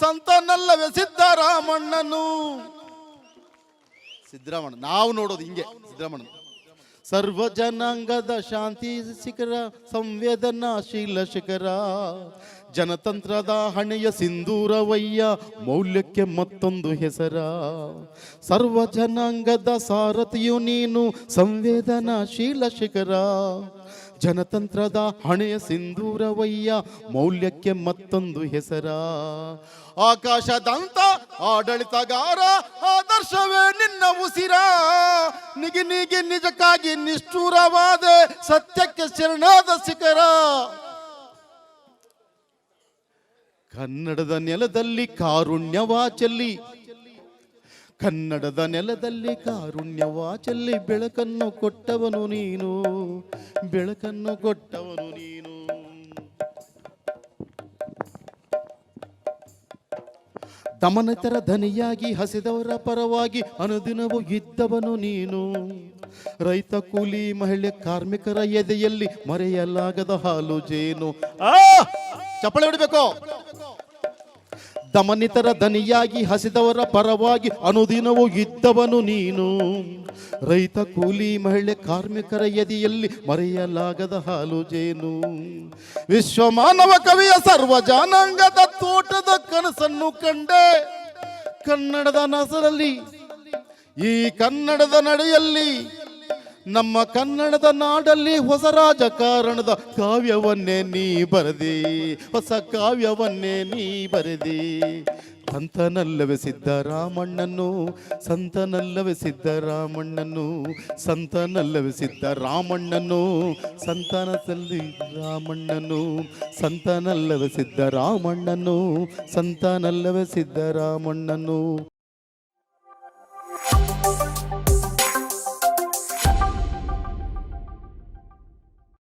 ಸಂತನಲ್ಲವೇ ಸಿದ್ದರಾಮಣ್ಣನು. ಸಿದ್ದರಾಮಣ್ಣ, ನಾವು ನೋಡೋದು ಹಿಂಗೆ ಸಿದ್ದರಾಮಣ್ಣ ಸರ್ವ ಜನಾಂಗದ ಶಾಂತಿ ಶಿಖರ ಸಂವೇದನಾಶೀಲ ಶಿಖರ. ಜನತಂತ್ರದ ಹಣೆಯ ಸಿಂಧೂರವಯ್ಯ, ಮೌಲ್ಯಕ್ಕೆ ಮತ್ತೊಂದು ಹೆಸರ. ಸರ್ವ ಜನಾಂಗದ ಸಾರಥಿಯು ನೀನು ಸಂವೇದನಾಶೀಲ ಶಿಖರ. ಜನತಂತ್ರದ ಹಣೆಯ ಸಿಂಧೂರವಯ್ಯ, ಮೌಲ್ಯಕ್ಕೆ ಮತ್ತೊಂದು ಹೆಸರ. ಆಕಾಶದಂತ ಆಡಳಿತಗಾರ, ಆದರ್ಶವೇ ನಿನ್ನ ಉಸಿರ. ನಿಗಿ ನಿಗಿ ನಿಜಕ್ಕಾಗಿ ನಿಷ್ಠೂರವಾದ, ಸತ್ಯಕ್ಕೆ ಶರಣಾದ ಶಿಖರ. ಕನ್ನಡದ ನೆಲದಲ್ಲಿ ಕಾರುಣ್ಯವಾ ಚೆಲ್ಲಿ ಕನ್ನಡದ ನೆಲದಲ್ಲಿ ಕಾರುಣ್ಯವಾಚಲ್ಲಿ ಬೆಳಕನ್ನು ಕೊಟ್ಟವನು ನೀನು, ಬೆಳಕನ್ನು ಕೊಟ್ಟವನು ನೀನು. ದಮನತರ ಧನಿಯಾಗಿ ಹಸಿದವರ ಪರವಾಗಿ ಅನುದಿನವು ಇದ್ದವನು ನೀನು. ರೈತ ಕೂಲಿ ಮಹಿಳೆ ಕಾರ್ಮಿಕರ ಎದೆಯಲ್ಲಿ ಮರೆಯಲಾಗದ ಹಾಲು ಜೇನು. ಆ! ಚಪ್ಪಳೆ ಹೊಡಿಬೇಕು. ದಮನಿತರ ದನಿಯಾಗಿ ಹಸಿದವರ ಪರವಾಗಿ ಅನುದಿನವೂ ಇದ್ದವನು ನೀನು. ರೈತ ಕೂಲಿ ಮಹಿಳೆ ಕಾರ್ಮಿಕರ ಎದೆಯಲ್ಲಿ ಮರೆಯಲಾಗದ ಹಾಲು ಜೇನು. ವಿಶ್ವ ಮಾನವ ಕವಿಯ ಸರ್ವ ಜನಾಂಗದ ತೋಟದ ಕನಸನ್ನು ಕಂಡೆ. ಕನ್ನಡದ ನಸರಲ್ಲಿ, ಈ ಕನ್ನಡದ ನಡೆಯಲ್ಲಿ ನಮ್ಮ ಕನ್ನಡದ ನಾಡಲ್ಲಿ ಹೊಸ ರಾಜಕಾರಣದ ಕಾವ್ಯವನ್ನೇ ನೀ ಬರೆದಿ, ಹೊಸ ಕಾವ್ಯವನ್ನೇ ನೀ ಬರೆದಿ. ಸಂತನಲ್ಲವೇ ಸಿದ್ದರಾಮಣ್ಣನು ಸಂತನಲ್ಲವೇ ಸಿದ್ದರಾಮಣ್ಣನು ಸಂತನಲ್ಲವೇ ಸಿದ್ದರಾಮಣ್ಣನು ಸಂತಾನದಲ್ಲಿ ರಾಮಣ್ಣನು, ಸಂತನಲ್ಲವೇ ಸಿದ್ದರಾಮಣ್ಣನು ಸಂತಾನಲ್ಲವೇ ಸಿದ್ದರಾಮಣ್ಣನು